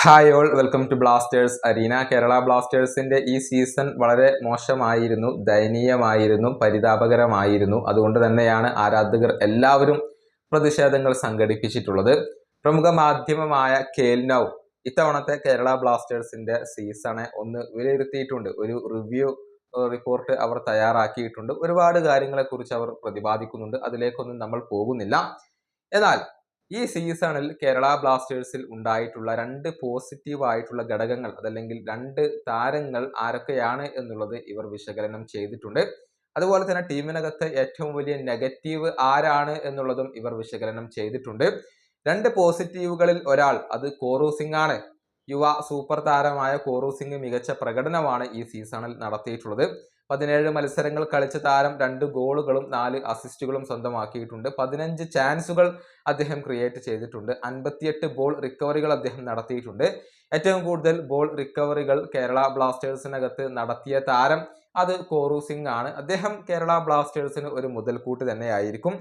Hi all welcome to blasters arena Kerala ബ്ലാസ്റ്റേഴ്സിന്റെ ഈ season വളരെ മോശമായിരുന്നു ദയനീയമായിരുന്നു പരിതാപകരമായിരുന്നു. അതുകൊണ്ട് തന്നെയാണ് ആരാധകർ എല്ലാവരും പ്രതിഷേധങ്ങൾ സംഘടിപ്പിച്ചിട്ടുള്ളത്. പ്രമുഖ മാധ്യമമായ കേൽനൗ ഇത്തവണത്തെ കേരള ബ്ലാസ്റ്റേഴ്സിന്റെ സീസണെ ഒന്ന് വിലയിരുത്തിയിട്ടുണ്ട്. ഒരു റിവ്യൂ റിപ്പോർട്ട് അവർ തയ്യാറാക്കിയിട്ടുണ്ട്. ഒരുപാട് കാര്യങ്ങളെക്കുറിച്ച് അവർ പ്രതിപാദിക്കുന്നുണ്ട്. അതിലേക്കൊന്നും നമ്മൾ പോകുന്നില്ല. എന്നാൽ ഈ സീസണിൽ കേരള ബ്ലാസ്റ്റേഴ്സിൽ ഉണ്ടായിട്ടുള്ള രണ്ട് പോസിറ്റീവ് ആയിട്ടുള്ള ഘടകങ്ങൾ അതല്ലെങ്കിൽ രണ്ട് താരങ്ങൾ ആരൊക്കെയാണ് എന്നുള്ളത് ഇവർ വിശകലനം ചെയ്തിട്ടുണ്ട്. അതുപോലെ തന്നെ ടീമിനകത്ത് ഏറ്റവും വലിയ നെഗറ്റീവ് ആരാണ് എന്നുള്ളതും ഇവർ വിശകലനം ചെയ്തിട്ടുണ്ട്. രണ്ട് പോസിറ്റീവുകളിൽ ഒരാൾ അത് കോറു സിംഗ് ആണ്. യുവ സൂപ്പർ താരമായ കോറു സിംഗ് മികച്ച പ്രകടനമാണ് ഈ സീസണിൽ നടത്തിയിട്ടുള്ളത്. പതിനേഴ് മത്സരങ്ങൾ കളിച്ച താരം രണ്ട് ഗോളുകളും നാല് അസിസ്റ്റുകളും സ്വന്തമാക്കിയിട്ടുണ്ട്. പതിനഞ്ച് ചാൻസുകൾ അദ്ദേഹം ക്രിയേറ്റ് ചെയ്തിട്ടുണ്ട്. അൻപത്തിയെട്ട് ബോൾ റിക്കവറികൾ അദ്ദേഹം നടത്തിയിട്ടുണ്ട്. ഏറ്റവും കൂടുതൽ ബോൾ റിക്കവറികൾ കേരള ബ്ലാസ്റ്റേഴ്സിനകത്ത് നടത്തിയ താരം അത് കോറു സിംഗ് ആണ്. അദ്ദേഹം കേരള ബ്ലാസ്റ്റേഴ്സിന് ഒരു മുതൽക്കൂട്ട് തന്നെയായിരിക്കും.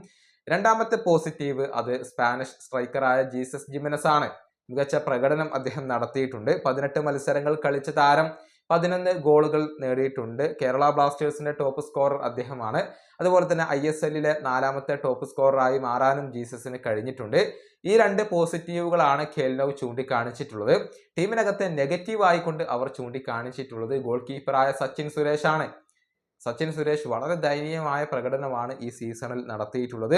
രണ്ടാമത്തെ പോസിറ്റീവ് അത് സ്പാനിഷ് സ്ട്രൈക്കറായ ജീസസ് ജിമിനസ് ആണ് മികച്ച പ്രകടനം അദ്ദേഹം നടത്തിയിട്ടുണ്ട്. പതിനെട്ട് മത്സരങ്ങൾ കളിച്ച താരം പതിനൊന്ന് ഗോളുകൾ നേടിയിട്ടുണ്ട്. കേരള ബ്ലാസ്റ്റേഴ്സിന്റെ ടോപ്പ് സ്കോറർ അദ്ദേഹമാണ്. അതുപോലെ തന്നെ ഐ എസ് എല്ലിലെ നാലാമത്തെ ടോപ്പ് സ്കോററായി മാറാനും ജീസസിന് കഴിഞ്ഞിട്ടുണ്ട്. ഈ രണ്ട് പോസിറ്റീവുകളാണ് ഖേൽനവ് ചൂണ്ടിക്കാണിച്ചിട്ടുള്ളത്. ടീമിനകത്തെ നെഗറ്റീവ് ആയിക്കൊണ്ട് അവർ ചൂണ്ടിക്കാണിച്ചിട്ടുള്ളത് ഗോൾ കീപ്പറായ സച്ചിൻ സുരേഷ് ആണ് സച്ചിൻ സുരേഷ് വളരെ ദയനീയമായ പ്രകടനമാണ് ഈ സീസണിൽ നടത്തിയിട്ടുള്ളത്.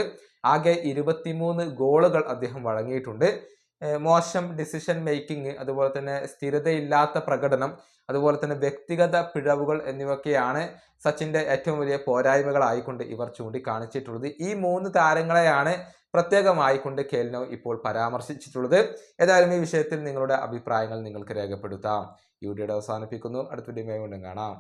ആകെ ഇരുപത്തിമൂന്ന് ഗോളുകൾ അദ്ദേഹം വഴങ്ങിയിട്ടുണ്ട്. മോശം ഡിസിഷൻ മേക്കിംഗ് അതുപോലെ തന്നെ സ്ഥിരതയില്ലാത്ത പ്രകടനം അതുപോലെ തന്നെ വ്യക്തിഗത പിഴവുകൾ എന്നിവയൊക്കെയാണ് സച്ചിന്റെ ഏറ്റവും വലിയ പോരായ്മകളായിക്കൊണ്ട് ഇവർ ചൂണ്ടിക്കാണിച്ചിട്ടുള്ളത്. ഈ മൂന്ന് താരങ്ങളെയാണ് പ്രത്യേകമായിക്കൊണ്ട് കേൽനോ ഇപ്പോൾ പരാമർശിച്ചിട്ടുള്ളത്. ഏതായാലും ഈ വിഷയത്തിൽ നിങ്ങളുടെ അഭിപ്രായങ്ങൾ നിങ്ങൾക്ക് രേഖപ്പെടുത്താം. ഈ വീഡിയോയുടെ അവസാനിപ്പിക്കുന്നു. അടുത്ത വീഡിയോ വീണ്ടും കാണാം.